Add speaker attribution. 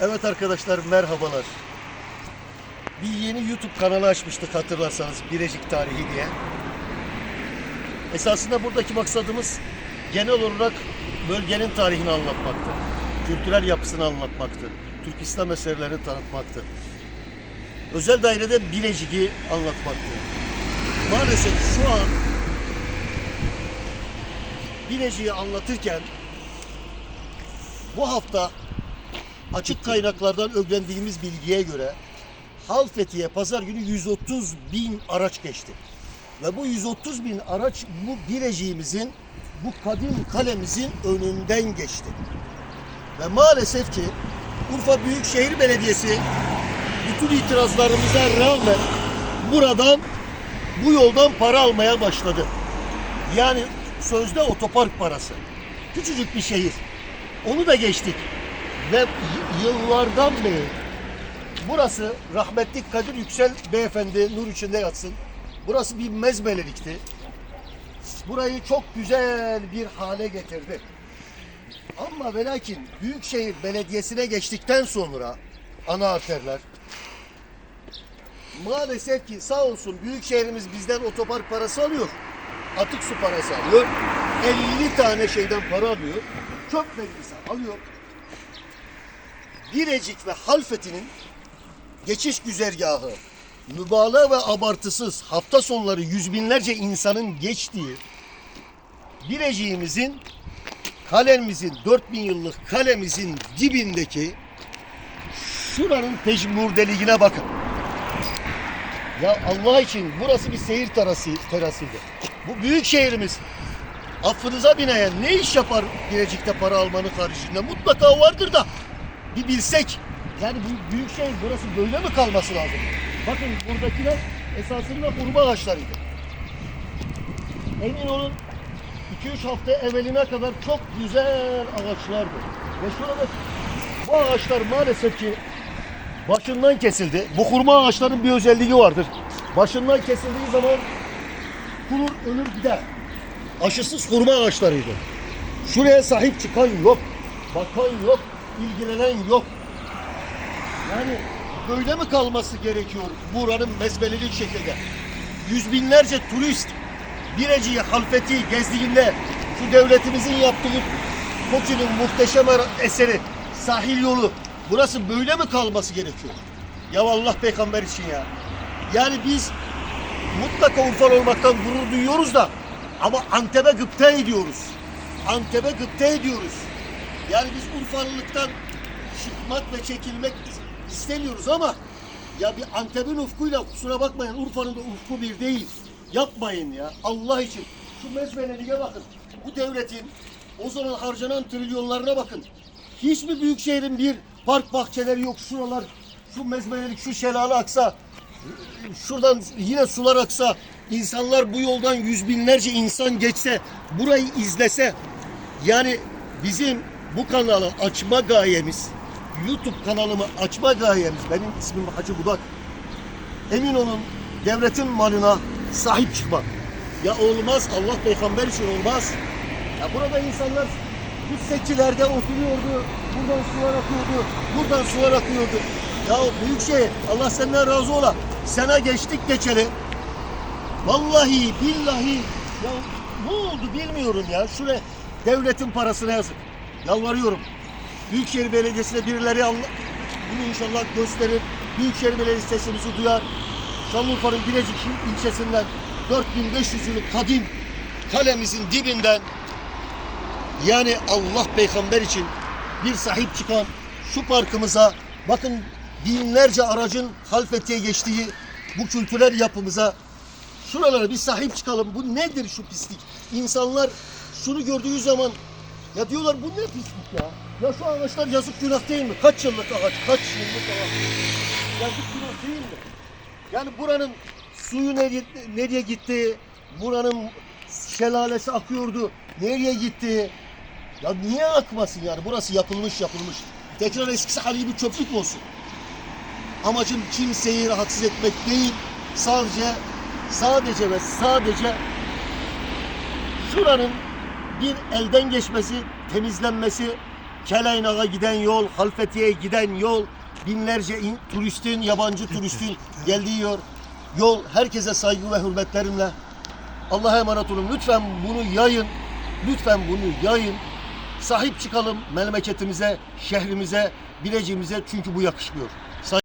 Speaker 1: Evet arkadaşlar merhabalar. Bir yeni YouTube kanalı açmıştık hatırlarsanız Birecik Tarihi diye. Esasında buradaki maksadımız genel olarak bölgenin tarihini anlatmaktı. Kültürel yapısını anlatmaktı. Türk İslam eserlerini tanıtmaktı. Özel dairede Bilecik'i anlatmaktı. Maalesef şu an Bilecik'i anlatırken bu hafta açık kaynaklardan öğrendiğimiz bilgiye göre Halfeti'ye pazar günü 130 bin araç geçti. Ve bu 130 bin araç bu Bilecik'imizin, bu kadim kalemizin önünden geçti. Ve maalesef ki Urfa Büyükşehir Belediyesi bütün itirazlarımıza rağmen buradan bu yoldan para almaya başladı. Yani sözde otopark parası. Küçücük bir şehir. Onu da geçtik. Ve yıllardan beri burası rahmetli Kadir Yüksel beyefendi nur içinde yatsın. Burası bir mezbelelikti. Burayı çok güzel bir hale getirdi. Ama ve lakin Büyükşehir Belediyesi'ne geçtikten sonra ana arterler maalesef ki sağ olsun Büyükşehir'imiz bizden otopark parası alıyor. Atık su parası alıyor. 50 tane şeyden para alıyor. Çöp vergisi alıyor. Birecik ve Halfeti'nin geçiş güzergahı mübalağa ve abartısız hafta sonları yüz binlerce insanın geçtiği Birecik'imizin kalemizin 4000 yıllık kalemizin dibindeki şuranın pejmurdeliğine bakın. Ya Allah için burası bir seyir terası, terasıydı. Bu büyük şehrimiz affınıza binaen ne iş yapar Bilecik'te para almanın haricinde? Mutlaka vardır da bir bilsek. Yani bu büyük şehir burası böyle mi kalması lazım? Bakın buradakiler esasında hurma ağaçlarıydı. Emin olun 2-3 hafta evveline kadar çok güzel ağaçlardı. Ve şurada bu ağaçlar maalesef ki başından kesildi. Bu hurma ağaçların bir özelliği vardır. Başından kesildiği zaman kurur ölür gider. Aşısız hurma ağaçlarıydı. Şuraya sahip çıkan yok. Bakan yok. İlgilenen yok. Yani böyle mi kalması gerekiyor buranın mezbelelik şekilde? Yüz binlerce turist Birecik'i, Halfeti gezdiğinde şu devletimizin yaptığı Koçi'nin muhteşem eseri sahil yolu burası böyle mi kalması gerekiyor? Ya Allah peygamber için ya. Yani biz mutlaka Urfalı olmaktan gurur duyuyoruz da ama Antep'e gıpta ediyoruz. Antep'e gıpta ediyoruz. Yani biz Urfalılıktan çıkmak ve çekilmek istemiyoruz ama ya bir Antep'in ufkuyla kusura bakmayın Urfa'nın da ufku bir değil. Yapmayın ya Allah için. Şu mezbeleliğe bakın. Bu devletin o zaman harcanan trilyonlarına bakın. Hiç mi büyük şehrin bir park bahçeleri yok şuralar şu mezbelelik şu şelale aksa şuradan yine sular aksa insanlar bu yoldan yüz binlerce insan geçse burayı izlese yani bizim bu kanalı açma gayemiz YouTube kanalımı açma gayemiz. Benim ismim Hacı Budak. Emin olun devletin malına sahip çıkmak. Ya olmaz Allah peygamber için olmaz. Ya burada insanlar bu sekilerde oturuyordu buradan sular akıyordu buradan sular akıyordu. Ya büyük şey Allah senden razı ola. Sana geçtik geçeli. Vallahi billahi ya ne oldu bilmiyorum ya. Şuraya devletin parasına yazık. Yalvarıyorum. Büyükşehir Belediyesi'ne birileri anla, bunu inşallah gösterir. Büyükşehir Belediyesi sesimizi duyar. Şanlıurfa'nın Bilecik ilçesinden 4500 yıllık kadim kalemizin dibinden yani Allah peygamber için bir sahip çıkan şu parkımıza bakın binlerce aracın Halfeti'ye geçtiği bu kültürel yapımıza şuralara bir sahip çıkalım. Bu nedir şu pislik? İnsanlar şunu gördüğü zaman ya diyorlar bu ne pislik ya? Ya şu ağaçlar yazık günah değil mi? Kaç yıllık ağaç? Kaç yıllık ağaç? Yazık günah değil mi? Yani buranın suyu nereye, nereye gitti? Buranın şelalesi akıyordu. Nereye gitti? Ya niye akmasın yani? Burası yapılmış yapılmış. Tekrar eskisi hali gibi çöplük mü olsun? Amacım kimseyi rahatsız etmek değil. Sadece sadece ve sadece şuranın bir elden geçmesi, temizlenmesi Keleynak'a giden yol, Halfetiye'ye giden yol, binlerce in- turistin, yabancı turistin geldiği yol. Yol herkese saygı ve hürmetlerimle. Allah'a emanet olun. Lütfen bunu yayın. Lütfen bunu yayın. Sahip çıkalım memleketimize, şehrimize, bileceğimize çünkü bu yakışmıyor.